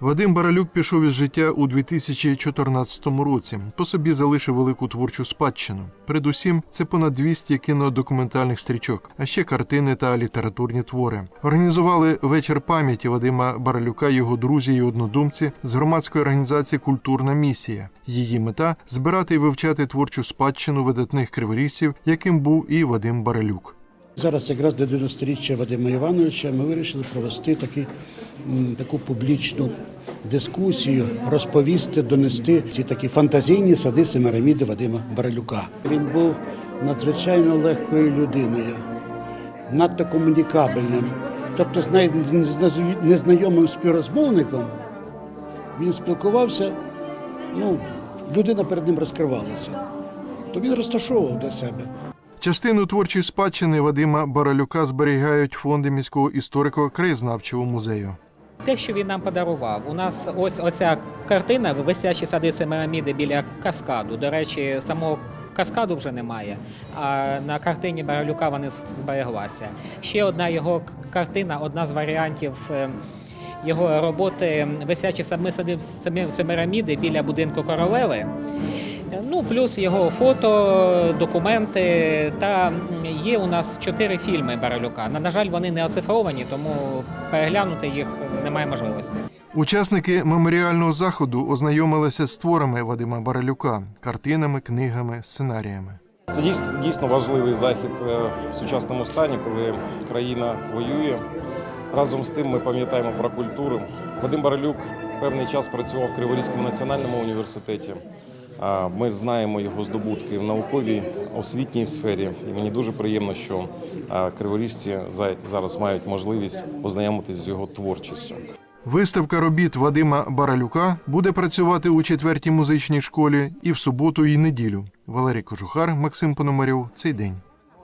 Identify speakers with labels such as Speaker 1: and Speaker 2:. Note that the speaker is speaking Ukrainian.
Speaker 1: Вадим Баралюк пішов із життя у 2014 році. По собі залишив велику творчу спадщину. Передусім, це понад 200 кінодокументальних стрічок, а ще картини та літературні твори. Організували вечір пам'яті Вадима Баралюка, його друзі і однодумці з громадської організації Культурна місія. Її мета збирати і вивчати творчу спадщину видатних криворіжців, яким був і Вадим Баралюк.
Speaker 2: Зараз якраз до 90-річчя Вадима Івановича ми вирішили провести такі, таку публічну дискусію, розповісти, донести ці такі фантазійні сади Семираміди Вадима Баралюка. Він був надзвичайно легкою людиною, надто комунікабельним. Тобто з най- з незна- незнайомим співрозмовником він спілкувався, ну, людина перед ним розкривалася. То він розташовував до себе.
Speaker 1: Частину творчої спадщини Вадима Баралюка зберігають фонди міського історико-краєзнавчого музею.
Speaker 3: Те, що він нам подарував, у нас ось оця картина висячі сади Семираміди біля каскаду. До речі, самого каскаду вже немає. А на картині Баралюка вони збереглася. Ще одна його картина, одна з варіантів. е, Його роботи висячі сади Семираміди біля будинку королеви. Ну, плюс його фото, документи та є у нас чотири фільми Баралюка. На, на жаль, вони не оцифровані, тому переглянути їх немає можливості.
Speaker 1: Учасники меморіального заходу ознайомилися з творами Вадима Баралюка, картинами, книгами, сценаріями.
Speaker 4: Це дійсно, дійсно важливий захід е, в сучасному стані, коли країна воює. Разом з тим ми пам'ятаємо про культуру. Вадим Баралюк певний час працював в Криворізькому національному університеті. Ми знаємо його здобутки в науковій освітній сфері. І мені дуже приємно, що криворіжці зараз мають можливість ознайомитися з його творчістю.
Speaker 1: Виставка робіт Вадима Баралюка буде працювати у четвертій музичній школі і в суботу, і неділю. Валерій Кожухар, Максим Пономарів. Цей день.